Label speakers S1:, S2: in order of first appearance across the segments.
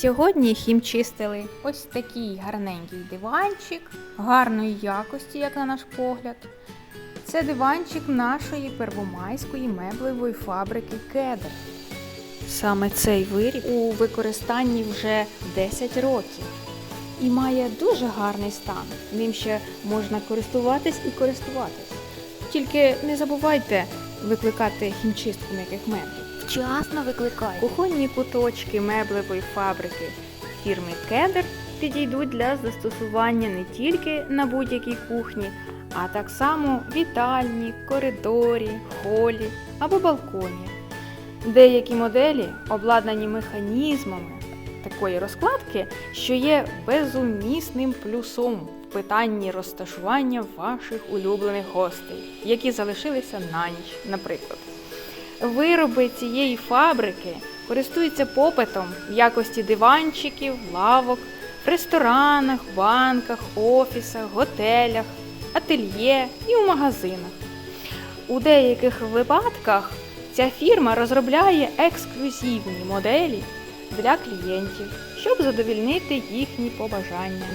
S1: Сьогодні хімчистили ось такий гарненький диванчик, гарної якості, як на наш погляд. Це диванчик нашої первомайської меблевої фабрики Кедр. Саме цей виріб у використанні вже 10 років і має дуже гарний стан. Ним ще можна користуватись і користуватись. Тільки не забувайте викликати хімчистку м'яких меблів.
S2: Вчасно викликай.
S1: Кухонні куточки меблевої фабрики фірми Кедр підійдуть для застосування не тільки на будь-якій кухні, а так само в вітальні, коридорі, холі або балконі. Деякі моделі обладнані механізмами такої розкладки, що є безумісним плюсом в питанні розташування ваших улюблених гостей, які залишилися на ніч, наприклад. Вироби цієї фабрики користуються попитом в якості диванчиків, лавок, в ресторанах, банках, офісах, готелях, ательє і у магазинах. У деяких випадках ця фірма розробляє ексклюзивні моделі для клієнтів, щоб задовільнити їхні побажання.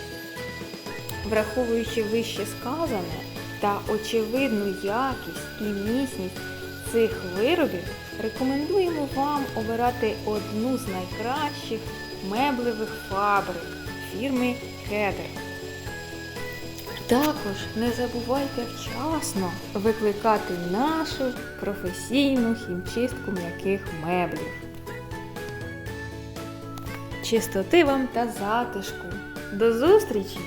S1: Враховуючи вище сказане та очевидну якість і міцність цих виробів, рекомендуємо вам обирати одну з найкращих меблевих фабрик фірми Кедр. Також не забувайте вчасно викликати нашу професійну хімчистку м'яких меблів. Чистоти вам та затишку. До зустрічі!